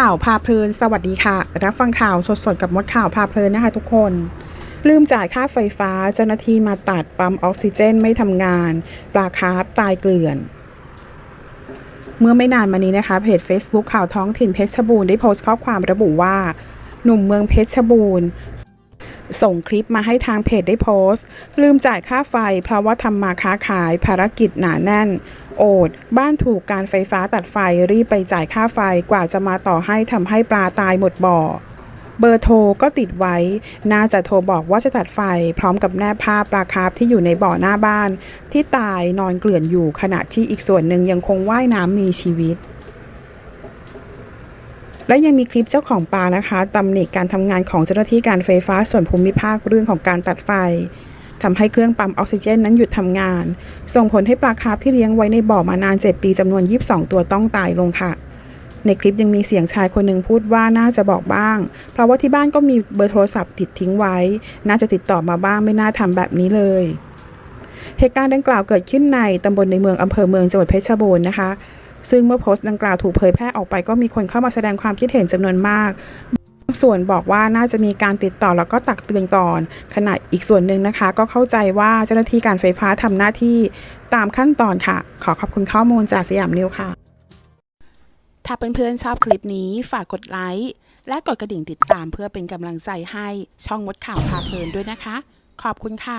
ข่าวพาเพลิน สวัสดีค่ะ รับฟังข่าวสดๆ กับมดข่าวพาเพลินนะคะทุกคน ลืมจ่ายค่าไฟฟ้าเจ้าหน้าที่มาตัดปั๊มออกซิเจนไม่ทำงาน ปลาคาร์ฟตายเกลื่อน เมื่อไม่นานมานี้นะคะ เพจ Facebook ข่าวท้องถิ่นเพชรบูรณ์ได้โพสต์ข้อความระบุว่า หนุ่มเมืองเพชรบูรณ์ส่งคลิปมาให้ทางเพจได้โพสต์ ลืมจ่ายค่าไฟเพราะว่าทำมาค้าขายภารกิจหนาแน่น โอด บ้านถูกการไฟฟ้าตัดไฟรีบไปจ่ายค่าไฟกว่าจะมาต่อให้ทำให้ปลาตายหมดบ่อ เบอร์โทรก็ติดไว้ น่าจะโทรบอกว่าจะตัดไฟ พร้อมกับแนบภาพปลาคาร์ฟที่อยู่ในบ่อหน้าบ้าน ที่ตายนอนเกลื่อนอยู่ขณะที่อีกส่วนหนึ่งยังคงว่ายน้ำมีชีวิตและยังมีคลิปเจ้าของปลานะคะตำหนิการทำงานของเจ้าหน้าที่การไฟฟ้าส่วนภูมิภาคเรื่องของการตัดไฟ ทำให้เครื่องปั๊มออกซิเจนนั้นหยุดทำงาน ส่งผลให้ปลาคาร์ฟที่เลี้ยงไว้ในบ่อมานาน 7 ปีจำนวน 22 ตัวต้องตายลงค่ะ ในคลิปยังมีเสียงชายคนหนึ่งพูดว่าน่าจะบอกบ้าง เพราะว่าที่บ้านก็มีเบอร์โทรศัพท์ติดทิ้งไว้ น่าจะติดต่อมาบ้างไม่น่าทำแบบนี้เลยเหตุการณ์ดังกล่าวเกิดขึ้นในตำบลในเมืองอำเภอเมืองจังหวัดเพชรบูรณ์นะคะ ซึ่งเมื่อโพสต์ดังกล่าวถูกเผยแพร่ออกไปก็มีคนเข้ามาแสดงความคิดเห็นจำนวนมาก ส่วนบอกว่าน่าจะมีการติดต่อแล้วก็ตักเตือนก่อน ขณะอีกส่วนหนึ่งนะคะ ก็เข้าใจว่าเจ้าหน้าที่การไฟฟ้าทำหน้าที่ตามขั้นตอนค่ะ ขอขอบคุณข้อมูลจากสยามนิวค่ะ ถ้าเพื่อนๆชอบคลิปนี้ฝากกดไลค์และกดกระดิ่งติดตามเพื่อเป็นกำลังใจให้ช่องมดข่าวพาเพลินด้วยนะคะ ขอบคุณค่ะ